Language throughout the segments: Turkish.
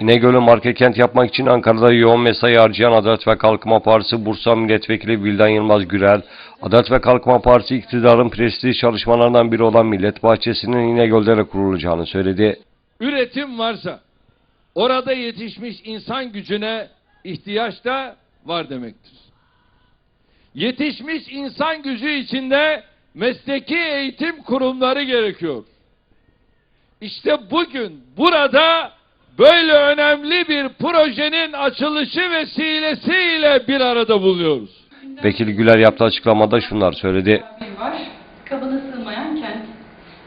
İnegöl'ü marka kent yapmak için Ankara'da yoğun mesai harcayan Adalet ve Kalkınma Partisi Bursa Milletvekili Bildan Yılmaz Gürel, Adalet ve Kalkınma Partisi iktidarın prestij çalışmalarından biri olan Millet Bahçesi'nin İnegöl'de de kurulacağını söyledi. üretim varsa orada yetişmiş insan gücüne ihtiyaç da var demektir. Yetişmiş insan gücü içinde mesleki eğitim kurumları gerekiyor. İşte bugün burada böyle önemli bir projenin açılışı vesilesiyle bir arada bulunuyoruz. Vekil Güler yaptığı açıklamada şunlar söyledi. var. Kabına sığmayan kent.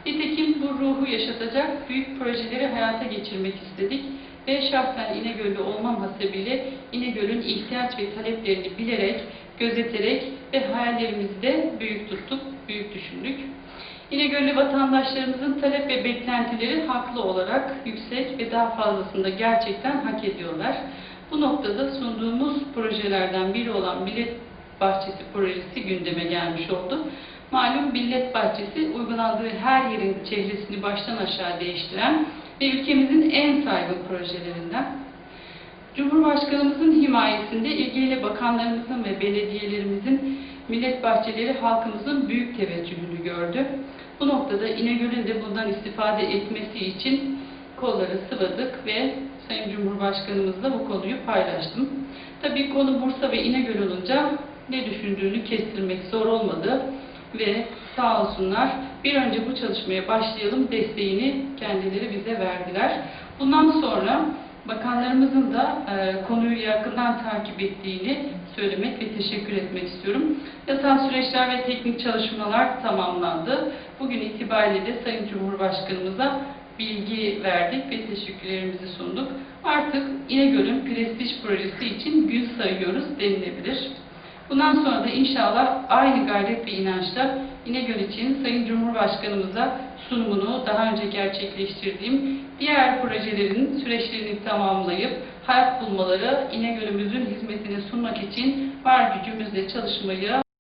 Nitekim bu ruhu yaşatacak büyük projeleri hayata geçirmek istedik ve şahsen İnegöl'lü olmam hasebiyle İnegöl'ün ihtiyaç ve taleplerini bilerek, gözeterek ve hayallerimizi de büyük. İnegöl'lü vatandaşlarımızın talep ve beklentileri haklı olarak yüksek ve daha fazlasını da gerçekten hak ediyorlar. Bu noktada sunduğumuz projelerden biri olan Millet Bahçesi projesi gündeme gelmiş oldu. Malum Millet Bahçesi uygulandığı her yerin çehresini baştan aşağı değiştiren ve ülkemizin en saygın projelerinden. Cumhurbaşkanımızın himayesinde ilgili bakanlarımızın ve belediyelerimizin millet bahçeleri halkımızın büyük teveccühünü gördü. Bu noktada İnegöl'ün de bundan istifade etmesi için kolları sıvadık ve Sayın Cumhurbaşkanımızla bu konuyu paylaştım. Tabii konu Bursa ve İnegöl olunca ne düşündüğünü kestirmek zor olmadı ve sağ olsunlar bir önce bu çalışmaya başlayalım desteğini kendileri bize verdiler. Bundan sonra bakanlarımızın da e, konuyu yakından takip ettiğini söylemek ve teşekkür etmek istiyorum. Yasal süreçler ve teknik çalışmalar tamamlandı. Bugün itibariyle de Sayın Cumhurbaşkanımıza bilgi verdik ve teşekkürlerimizi sunduk. Artık İnegöl'ün prestij projesi için gün sayıyoruz denilebilir. Bundan sonra da inşallah aynı gayret ve inançla İnegöl için Sayın Cumhurbaşkanımıza sunumunu daha önce gerçekleştirdiğim diğer projelerin süreçlerini tamamlayıp hayat bulmaları İnegöl'ümüzün hizmetine sunmak için var gücümüzle çalışmayı